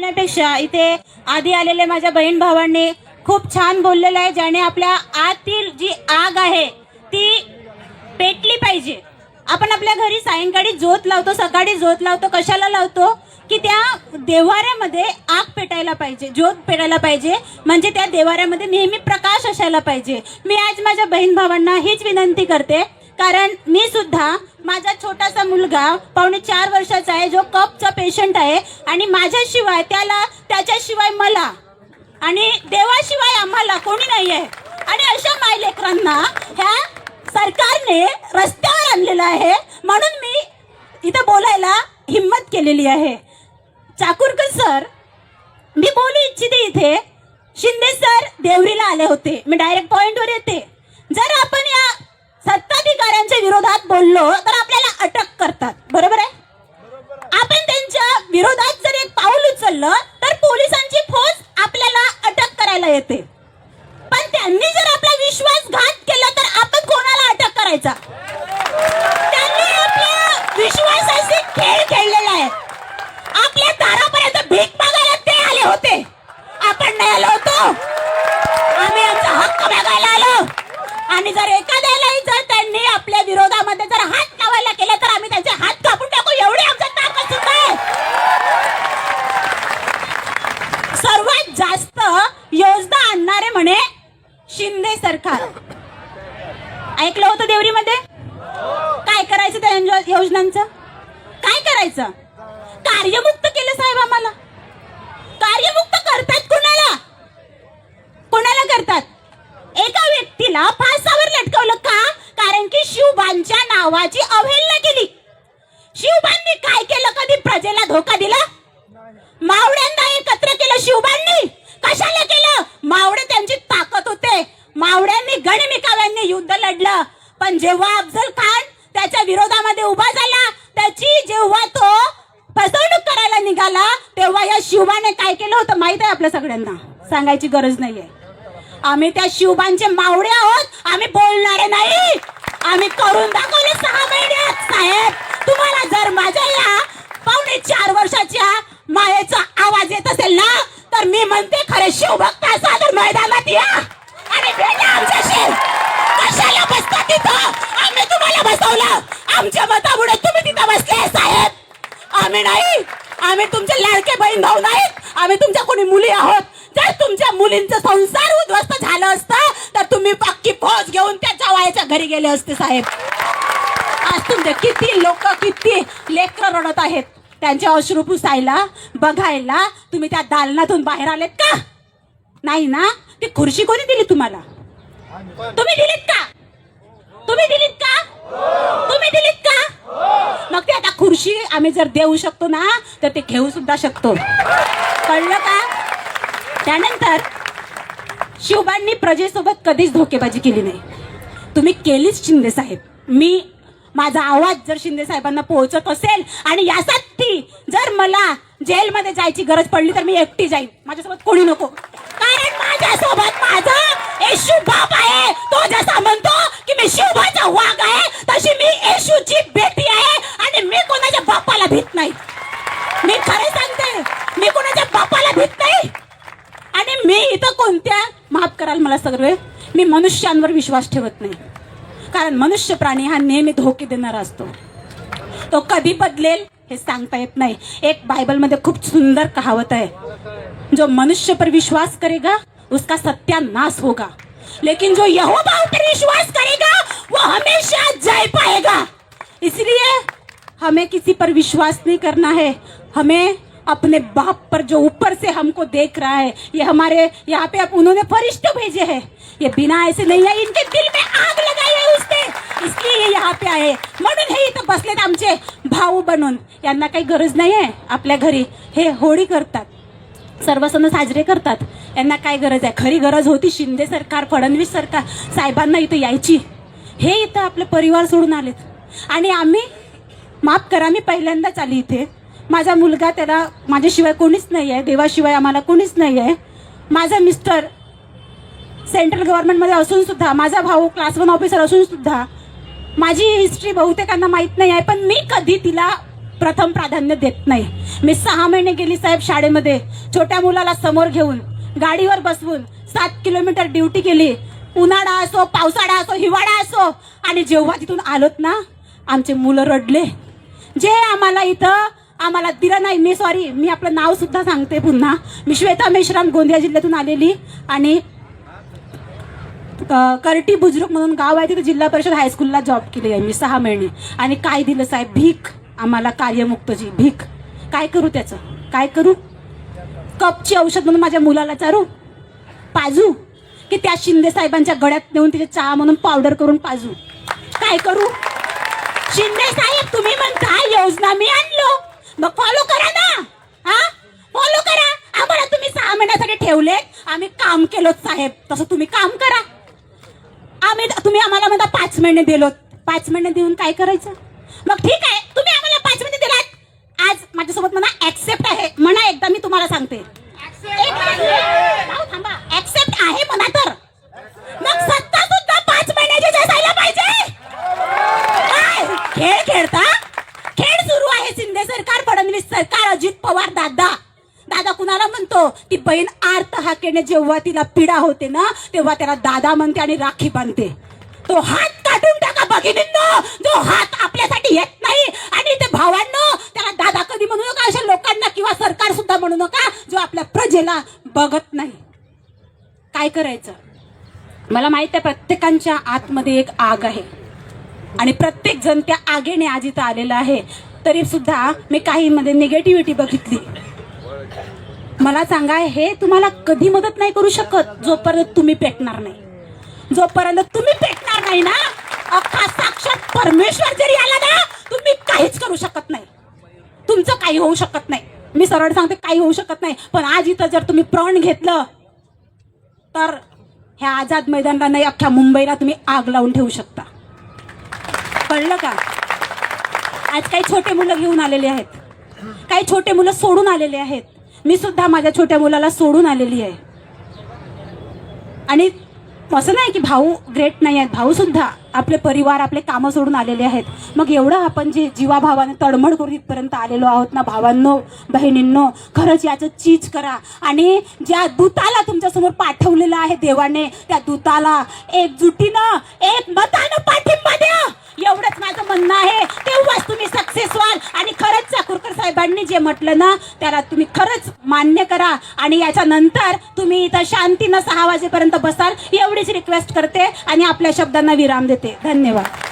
आपल्यापेक्षा इथे आधी आलेले माझ्या बहीण भावांनी खूप छान बोललेलं आहे ज्याने आपल्या आतील जी आग आहे ती पेटली पाहिजे. आपण आपल्या घरी सायंकाळी ज्योत लावतो सकाळी ज्योत लावतो कशाला लावतो? की त्या देवाऱ्यामध्ये आग पेटायला पाहिजे ज्योत पेटायला पाहिजे. म्हणजे त्या देवाऱ्यामध्ये नेहमी प्रकाश असायला पाहिजे. मी आज माझ्या बहीण भावांना हीच विनंती करते कारण मी सुद्धा माझा छोटासा मुलगा पावणे चार वर्षाचा आहे जो कपचा पेशंट आहे आणि माझ्याशिवाय त्याला त्याच्याशिवाय मला आणि देवाशिवाय आम्हाला कोणी नाही आहे आणि अशा मायलेकरांना ह्या सरकारने रस्त्यावर आणलेलं आहे. म्हणून मी इथं बोलायला हिंमत केलेली आहे. चाकूरकर सर मी बोलू इच्छिते इथे. शिंदे सर देवरीला आले होते. मी डायरेक्ट पॉइंटवर येते. जर आपण या सत्ताधिकाऱ्यांच्या विरोधात बोललो तर आपल्याला अटक करतात. बरोबर आहे? आपण त्यांच्या विरोधात जर एक पाऊल उचललं तर पोलिसांची फौज आपल्याला अटक करायला येते. पण त्यांनी जर आपला विश्वासघात केला तर आपण कोणाला अटक करायचा? त्यांनी आपल्या विश्वासाशी खेळ खेळलेला आहे. आपल्या दारापर्यंत भीक मागायला ते आले होते. आपण नाही आलो होतो. आम्ही आमचा हक्क मागायला आलो. आणि जर एखाद्यालाही जर त्यांनी आपल्या विरोधामध्ये जर हात लावायला केला तर आम्ही त्यांचे हात कापून टाकू. एवढी आमच्या ताकद सुद्धा आहे. सर्वात जास्त योजना आणणारे म्हणे शिंदे सरकार. ऐकलं होतं देवरीमध्ये? काय करायचं त्या योजनांचं? काय करायचं? कार्यमुक्त केलं साहेब आम्हाला. कार्यमुक्त करतात कोणाला? कोणाला करतात? एका व्यक्तीला फासावर लटकवलं का कारण की शिवबांच्या नावाची अवहेलना केली. शिवबांनी काय केलं कधी? प्रजेला धोका दिला? मावड्यांना एकत्र केलं शिवबांनी? कशाला केलं? मावडे त्यांची ताकद होते. मावड्यांनी गणमिकाव्यांनी युद्ध लढलं. पण जेव्हा अफजल खान त्याच्या विरोधामध्ये उभा झाला त्याची जेव्हा तो फसवणूक करायला निघाला तेव्हा या शिवबाने काय केलं होतं माहीत आहे आपल्या सगळ्यांना? सांगायची गरज नाहीये. आम्ही त्या शिवबांचे मावडे आहोत. आम्ही बोलणारे नाही. आम्ही करून दाखवले सहा महिन्यात साहेब. तुम्हाला जर माझ्या या पावणे चार वर्षाच्या मायेचा आवाज येत असेल ना तर मी म्हणते खरे शिवभक्त असा तर मैदानात या. आणि भेटा आमच्याशी. कशाला बसता तिथं? आम्ही तुम्हाला बसवलं. आमच्या मतामुळे तुम्ही तिथं बसले साहेब. आम्ही नाही. आम्ही तुमचे लाडके बहीण भाऊ नाहीत. आम्ही तुमच्या कोणी मुली आहोत. जर तुमच्या मुलींचं संसार उद्ध्वस्त झालं असतं तर तुम्ही पक्की फौज घेऊन त्या जावायच्या घरी गेले असते साहेब. आज तुमचे किती लोक किती लेकर रडत आहेत. त्यांचे अश्रू पुसायला बघायला तुम्ही त्या दालनातून बाहेर आलेत का? नाही ना? ती खुर्शी कोणी दिली तुम्हाला? तुम्ही दिलीत का? तुम्ही दिलीत का? तुम्ही दिलीत का? मग ते आता खुर्शी आम्ही जर देऊ शकतो ना तर ते घेऊ सुद्धा शकतो. कळलं का? त्यानंतर शिवबांनी प्रजेसोबत कधीच धोकेबाजी केली नाही. तुम्ही केलीच शिंदे साहेब. मी माझा आवाज जर शिंदे साहेबांना पोहोचत असेल आणि यासाठी जर मला जेलमध्ये जायची गरज पडली तर मी एकटी जाईन. माझ्यासोबत कोणी नको. कारण माझ्यासोबत माझा येशू बाप आहे. तो जसा म्हणतो की मी शिवबाचा वाघ आहे तशी मी येशूची बेटी आहे आणि मी कोणाच्या बापाला भीत नाही. कराल मला सगळे मी मनुष्यांवर विश्वास ठेवत नाही. कारण मनुष्य प्राणी हा नेहमी धोके देणारा असतो. तो कधी बदलेल हे सांगता येत नाही. एक बायबलमध्ये खूप सुंदर कहावत आहे. जो मनुष्य पर विश्वास करेगा, उसका सत्यानाश होगा. लेकिन जो यहोवा पर विश्वास करेगा, वो हमेशा जय पाएगा. इसलिए हमें किसी पर विश्वास नहीं करना है. हमें अपने बाप पर जो ऊपर से हमको देख रहा है ये हमारे यहाँ पे अब उन्होंने फरिश्ते भेजे हैं। ये बिना ऐसे नहीं है इनके दिल में आग लगाई है उसने। इसलिए ये यहाँ पे आए म्हणून हे इथं बसलेत आमचे भाऊ बनून। यांना काही गरज नाही आहे आपल्या घरी. हे होळी करतात. सर्व सण साजरे करतात. यांना काय गरज आहे? खरी गरज होती शिंदे सरकार फडणवीस सरकार साहेबांना इथं यायची. हे इथं आपले परिवार सोडून आलेत. आणि आम्ही माफ करा मी पहिल्यांदाच आली इथे. माझा मुलगा त्याला माझ्याशिवाय कोणीच नाही आहे देवाशिवाय आम्हाला कोणीच नाही आहे माझा मिस्टर सेंट्रल गव्हर्नमेंटमध्ये असून सुद्धा माझा भाऊ क्लास वन ऑफिसर असून सुद्धा माझी हिस्ट्री बहुतेकांना माहीत नाही आहे पण मी कधी तिला प्रथम प्राधान्य देत नाही. मी सहा महिने गेली साहेब शाळेमध्ये छोट्या मुलाला समोर घेऊन गाडीवर बसवून सात किलोमीटर ड्युटी केली. उन्हाळा असो पावसाळा असो हिवाळा असो आणि जेव्हा तिथून आलोत ना आमचे मुलं रडले. जे आम्हाला इथं आम्हाला दिलं नाही. मी सॉरी मी आपलं नाव सुद्धा सांगते पुन्हा. मी श्वेता मेश्राम गोंदिया जिल्ह्यातून आलेली. आणि करटी बुजुर्ग म्हणून गाव आहे तिथे जिल्हा परिषद हायस्कूलला जॉब केली आहे मी सहा महिने. आणि काय दिलं साहेब? भीक. आम्हाला कार्यमुक्तची भीक. काय करू त्याचं? काय करू? कपची औषध म्हणून माझ्या मुलाला चारू. पाजू. की त्या शिंदे साहेबांच्या गळ्यात नेऊन तिचे चहा म्हणून पावडर करून पाजू. काय करू? शिंदे साहेब तुम्ही म्हणता योजना मी मग फॉलो करा ना. हा? फॉलो करा. आम्हाला तुम्ही सहा महिन्यासाठी ठेवले. आम्ही काम केलो साहेब. तसं तुम्ही काम करा. आम्ही तुम्ही आम्हाला म्हणता पाच महिने दिलोत. पाच महिने देऊन काय करायचं? मग ठीक आहे तुम्ही आम्हाला पाच महिने दिलात आज माझ्यासोबत म्हणा ऍक्सेप्ट आहे म्हणा एकदा मी तुम्हाला सांगते एक मिनिट. भाऊ थांबा ऍक्सेप्ट आहे म्हणा तर मग सत्ता सुद्धा पाच महिन्याची असायला पाहिजे काय खेळ खेळता खेळ सुरू आहे शिंदे सरकार फडणवीस सरकार अजित पवार दादा. दादा कुणाला म्हणतो? ती बहीण आर्त हाकेने जेव्हा तिला पीडा होते ना तेव्हा त्याला दादा म्हणते आणि राखी बांधते. तो हात काढून टाका भगिनींनो. जो हात आपल्यासाठी येत नाही आणि ते भावांनो त्याला दादा कधी म्हणू नका अशा लोकांना किंवा सरकार सुद्धा म्हणू नका जो आपल्या प्रजेला बघत नाही. काय करायचं? मला माहीत आहे प्रत्येकांच्या आतमध्ये एक आग आहे. आणि प्रत्येक जण त्या आगेने आज इथं आलेला आहे. तरी सुद्धा मी काहीमध्ये निगेटिव्हिटी बघितली. मला सांगा हे तुम्हाला कधी मदत नाही करू शकत जोपर्यंत तुम्ही पेटणार नाही. जोपर्यंत तुम्ही पेटणार नाही ना अख्खा साक्षात परमेश्वर जरी आला ना तुम्ही काहीच करू शकत नाही. तुमचं काही होऊ शकत नाही. मी सरळ सांगते काही होऊ शकत नाही. पण आज इथं जर तुम्ही प्रण घेतलं तर ह्या आझाद मैदानला नाही अख्ख्या मुंबईला तुम्ही आग लावून ठेवू शकता. कळलं का? आज काही छोटे मुलं घेऊन आलेले आहेत. काही छोटे मुलं सोडून आलेले आहेत. मी सुद्धा माझ्या छोट्या मुलाला सोडून आलेली आहे. आणि असं नाही की भाऊ ग्रेट नाही आहेत. भाऊ सुद्धा आपले परिवार आपले कामं सोडून आलेले आहेत. मग एवढं आपण जे जीवाभावाने तडमड करून इथपर्यंत आलेलो आहोत ना भावांनो बहिणींनो खरंच याचं चीज करा. आणि ज्या दूताला तुमच्यासमोर पाठवलेलं आहे देवाने त्या दूताला एकजुटीनं एक मतानं पाठिंबा द्या. एवढंच माझं म्हणणं आहे तेव्हाच तुम्ही सक्सेस व्हाल आणि खरंच चाकूरकर साहेबांनी जे म्हटलं ना त्याला तुम्ही खरंच मान्य करा आणि याच्यानंतर तुम्ही इथं शांतीनं सहा वाजेपर्यंत बसाल एवढीच रिक्वेस्ट करते आणि आपल्या शब्दांना विराम देते. धन्यवाद.